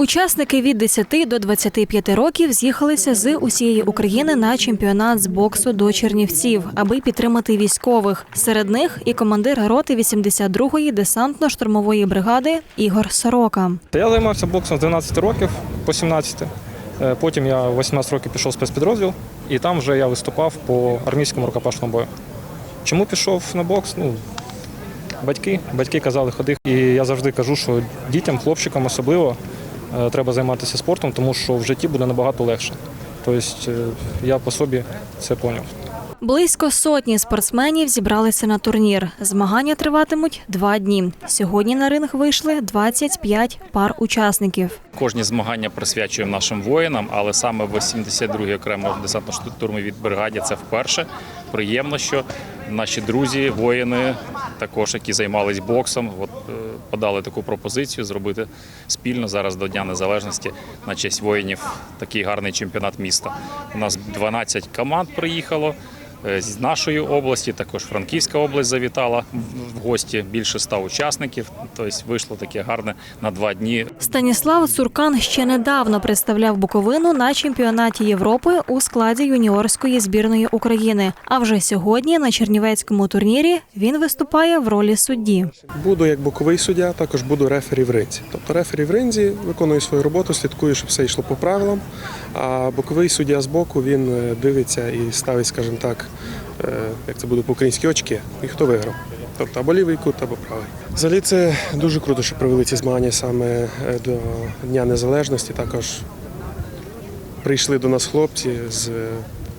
Учасники від 10 до 25 років з'їхалися з усієї України на чемпіонат з боксу до Чернівців, аби підтримати військових. Серед них і командир роти 82-ї десантно-штурмової бригади Ігор Сорока. Я займався боксом з 12 років по 17. Е, Потім я 18 років пішов спецпідрозділ, і там вже я виступав по армійському рукопашному бою. Чому пішов на бокс? Ну, батьки, батьки казали, ходи. І я завжди кажу, що дітям, хлопчикам особливо треба займатися спортом, тому що в житті буде набагато легше. Тобто е, я по собі це зрозумів. Близько сотні спортсменів зібралися на турнір. Змагання триватимуть два дні. Сьогодні на ринг вийшли 25 пар учасників. Кожні змагання присвячуємо нашим воїнам, але саме в 82-й окремо десантно-штурмовій бригаді це вперше. Приємно, що наші друзі, воїни, також які займались боксом, от, е, подали таку пропозицію зробити спільно зараз до Дня Незалежності на честь воїнів такий гарний чемпіонат міста. У нас 12 команд приїхало. Е, З нашої області також Франківська область завітала в гості більше ста учасників. Тобто вийшло таке гарне на два дні Станіслав Цуркан ще недавно представляв Буковину на чемпіонаті Європи у складі юніорської збірної України. А вже сьогодні на чернівецькому турнірі він виступає в ролі судді. Буду як боковий суддя, також буду рефері в ринзі. Тобто рефері в ринзі виконує свою роботу, слідкує, щоб все йшло по правилам. А боковий суддя з боку він е, дивиться і ставить, скажімо так, як це буде по-українськи очки, і хто виграв. Тобто або лівий кут, або правий. Взагалі це дуже круто, що провели ці змагання саме е, до Дня Незалежності. Також прийшли до нас хлопці з е,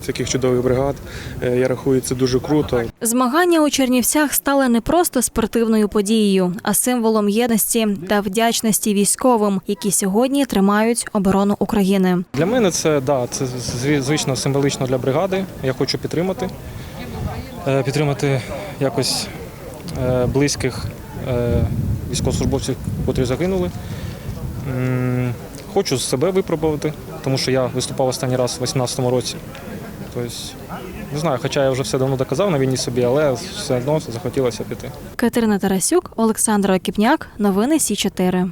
таких чудових бригад. Е, Я рахую, це дуже круто. Змагання у Чернівцях стали не просто спортивною подією, а символом єдності та вдячності військовим, які сьогодні тримають оборону України. Для мене це, да, це звично символічно для бригади. Я хочу підтримати. Е, Підтримати якось е, близьких військовослужбовців, котрі загинули. Хочу себе випробувати, тому що я виступав останній раз у 2018 році. Тобто, не знаю, хоча я вже все давно доказав на війні собі, але все одно захотілося піти. Катерина Тарасюк, Олександр Окіпняк. Новини Сі 4